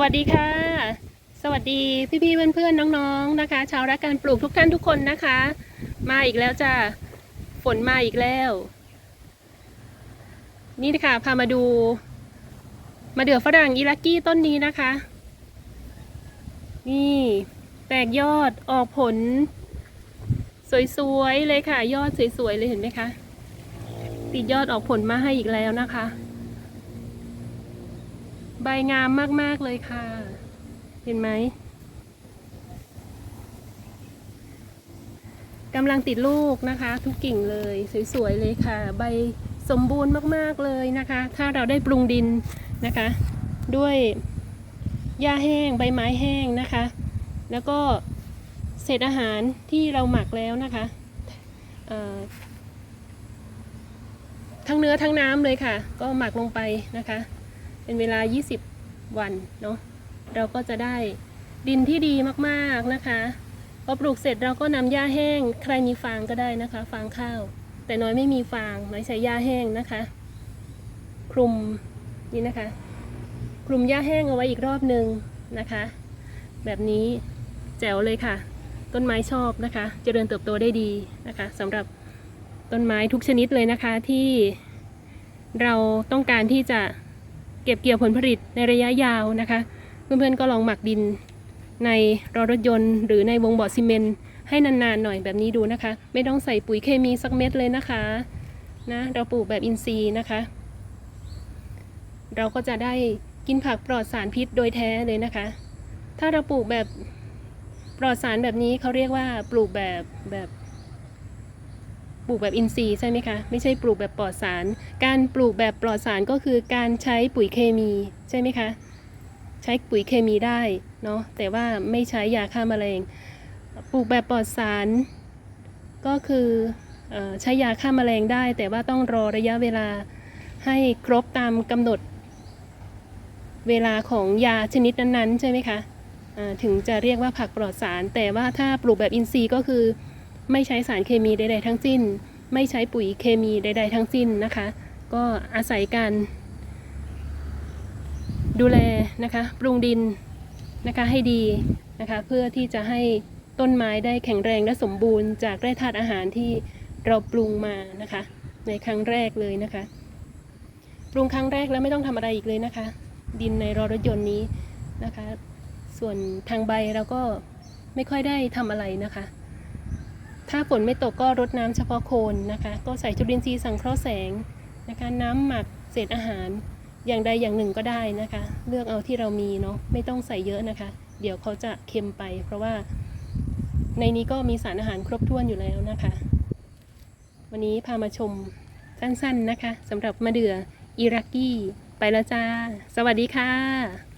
วัสดีค่ะ สวัสดีพี่ๆเพื่อนๆน้องๆนะคะ ชาวรักการปลูกทุกท่านทุกคนนะคะ มาอีกแล้วจ้ะฝนมาอีกแล้ว นี่นะคะพามาดู มาเดือฝรั่งอิรักกี้ต้นนี้นะคะ นี่แตกยอดออกผล สวยๆเลยค่ะ ยอดสวยๆเลยเห็นไหมคะติดยอดออกผลมาให้อีกแล้วนะคะ ใบงามมาก ๆ เลยค่ะ เห็นไหมกำลังติดลูกนะคะ ทุกกิ่งเลยสวย ๆ เลยค่ะ ใบสมบูรณ์มาก ๆ เลยนะคะ ถ้าเราได้ปรุงดินนะคะ ด้วยหญ้าแห้งใบไม้แห้งนะคะ แล้วก็เศษอาหารที่เราหมักแล้วนะคะทั้งเนื้อทั้งน้ำเลยค่ะ ก็หมักลงไปนะคะ เป็นเวลา 20 วันเนาะเราก็จะได้ดินที่ดีมากๆนะคะพอปลูกเสร็จเราก็นำหญ้าแห้ง ใครมีฟางก็ได้นะคะ ฟางข้าว แต่น้อยไม่มีฟางน้อยใช้หญ้าแห้งนะคะ คลุมนี่นะคะ คลุมหญ้าแห้งเอาไว้อีกรอบหนึ่งนะคะ แบบนี้แจ๋วเลยค่ะ ต้นไม้ชอบนะคะเจริญเติบโตได้ดีนะคะสำหรับต้นไม้ทุกชนิดเลยนะคะที่เราต้องการที่จะ เก็บเกี่ยวผลผลิตในระยะยาวนะคะ เพื่อนๆก็ลองหมักดินในรอรถยนต์ หรือในวงบ่อซีเมนต์ให้นานๆหน่อยแบบนี้ดูนะคะ ไม่ต้องใส่ปุ๋ยเคมีสักเม็ดเลยนะคะนะเราปลูกแบบอินทรีย์นะคะ เราก็จะได้กินผักปลอดสารพิษโดยแท้เลยนะคะ ถ้าเราปลูกแบบปลอดสารแบบนี้เขาเรียกว่าปลูกแบบแบบ ปลูกแบบอินทรีย์ใช่ไหมคะ ไม่ใช่ปลูกแบบปลอดสาร การปลูกแบบปลอดสารก็คือการใช้ปุ๋ยเคมีใช่ไหมคะ ใช้ปุ๋ยเคมีได้เนาะแต่ว่าไม่ใช้ยาฆ่าแมลง ปลูกแบบปลอดสารก็คือออใช้ยาฆ่าแมลงได้ แต่ว่าต้องรอระยะเวลาให้ครบตามกำหนด เวลาของยาชนิดนั้นๆ ใช่ไหมคะถึงจะเรียกว่าผักปลอดสาร แต่ว่าถ้าปลูกแบบอินทรีย์ก็คือ ไม่ใช้สารเคมีใดๆทั้งสิ้น ไม่ใช้ปุ๋ยเคมีใดๆทั้งสิ้นนะคะ ก็อาศัยการดูแลนะคะ ปรุงดินนะคะให้ดีนะคะ เพื่อที่จะให้ต้นไม้ได้แข็งแรงและสมบูรณ์จากแร่ธาตุอาหารที่เราปรุงมานะคะ ในครั้งแรกเลยนะคะ ปรุงครั้งแรกแล้วไม่ต้องทำอะไรอีกเลยนะคะ ดินในรอรถยนต์นี้นะคะ ส่วนทางใบเราก็ไม่ค่อยได้ทำอะไรนะคะ ถ้าฝนไม่ตกก็รดน้ำเฉพาะโคนนะคะ ก็ใส่จุลินทรีย์สังเคราะห์แสงนะคะ น้ำหมักเศษอาหารอย่างใดอย่างหนึ่งก็ได้นะคะ เลือกเอาที่เรามีเนาะไม่ต้องใส่เยอะนะคะ เดี๋ยวเขาจะเค็มไป เพราะว่าในนี้ก็มีสารอาหารครบถ้วนอยู่แล้วนะคะ วันนี้พามาชมสั้นๆนะคะสำหรับมะเดื่ออิรักกี้ไปแล้วจ้า สวัสดีค่ะ